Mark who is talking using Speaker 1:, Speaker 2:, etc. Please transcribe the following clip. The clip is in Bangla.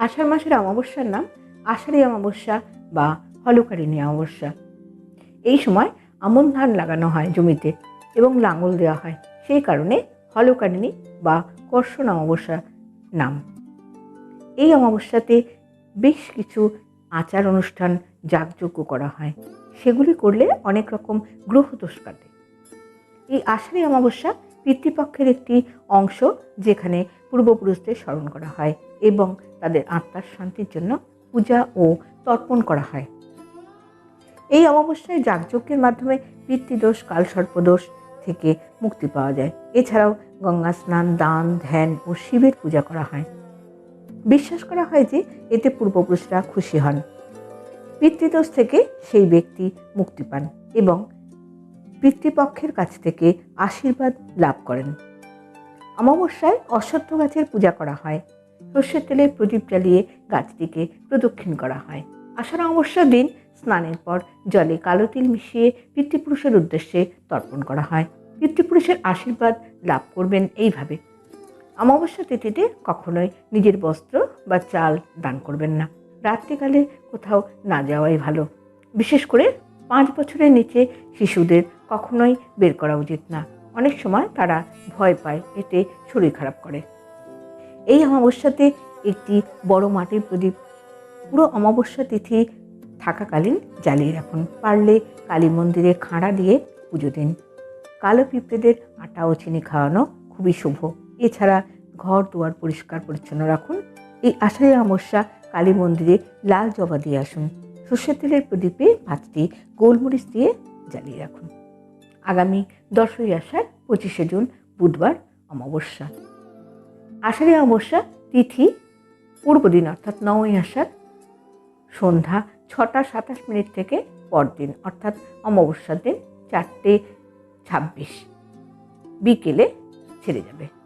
Speaker 1: আষাঢ় মাসের অমাবস্যার নাম আষাঢ়ী অমাবস্যা বা হলকারিণী অমাবস্যা। এই সময় আমন ধান লাগানো হয় জমিতে এবং লাঙল দেওয়া হয়। সেই কারণে হলকারিণী বা কর্ষণ অমাবস্যা নাম। এই অমাবস্যাতে বেশ কিছু আচার অনুষ্ঠান যাগযজ্ঞ করা হয়। সেগুলি করলে অনেক রকম গ্রহদোষ কাটে। এই আষাঢ়ী অমাবস্যা পিতৃপক্ষের একটি অংশ যেখানে পূর্বপুরুষদের স্মরণ করা হয় এবং তাদের আত্মার শান্তির জন্য পূজা ও তর্পণ করা হয়। এই অমাবস্যায় যাগযজ্ঞের মাধ্যমে পিতৃদোষ, কালসর্পদোষ থেকে মুক্তি পাওয়া যায়। এছাড়াও গঙ্গা স্নান, দান, ধ্যান ও শিবের পূজা করা হয়। বিশ্বাস করা হয় যে এতে পূর্বপুরুষরা খুশি হন। পিতৃদোষ থেকে সেই ব্যক্তি মুক্তি পান এবং পিতৃপক্ষের কাছ থেকে আশীর্বাদ লাভ করেন। অমাবস্যায় অশ্বত্থ গাছের পূজা করা হয়। সর্ষের তেলে প্রদীপ জ্বালিয়ে গাছটিকে প্রদক্ষিণ করা হয়। আষাঢ় অমাবস্যার দিন স্নানের পর জলে কালো তিল মিশিয়ে পিতৃপুরুষের উদ্দেশ্যে তর্পণ করা হয়। পিতৃপুরুষের আশীর্বাদ লাভ করবেন এইভাবে। অমাবস্যা তিথিতে কখনোই নিজের বস্ত্র বা চাল দান করবেন না। রাত্রিকালে কোথাও না যাওয়াই ভালো। বিশেষ করে পাঁচ বছরের নিচে শিশুদের কখনোই বের করা উচিত না। অনেক সময় তারা ভয় পায়, এতে শরীর খারাপ করে। এই অমাবস্যাতে একটি বড় মাটির প্রদীপ পুরো অমাবস্যা তিথি থাকাকালীন জ্বালিয়ে রাখুন। পারলে কালী মন্দিরে খাঁড়া দিয়ে পুজো দিন। কালো পিঁপড়েদের আটা ও চিনি খাওয়ানো খুবই শুভ। এছাড়া ঘর দুয়ার পরিষ্কার পরিচ্ছন্ন রাখুন। এই আষাঢ়ী অমাবস্যা কালী মন্দিরে লাল জবা দিয়ে আসুন। সর্ষের তেলের প্রদীপে পাঁচটি গোলমরিচ দিয়ে জ্বালিয়ে রাখুন। আগামী দশই আষাঢ় পঁচিশে জুন বুধবার অমাবস্যা। আষাঢ়ী অমাবস্যা, তিথি, পূর্বদিন অর্থাৎ নবমী আষাঢ়, সন্ধ্যা, ছটা সাতাশ মিনিট থেকে পরদিন অর্থাৎ অমাবস্যার দিন, চারটে ছাব্বিশ। বিকেলে ছেড়ে যাবে।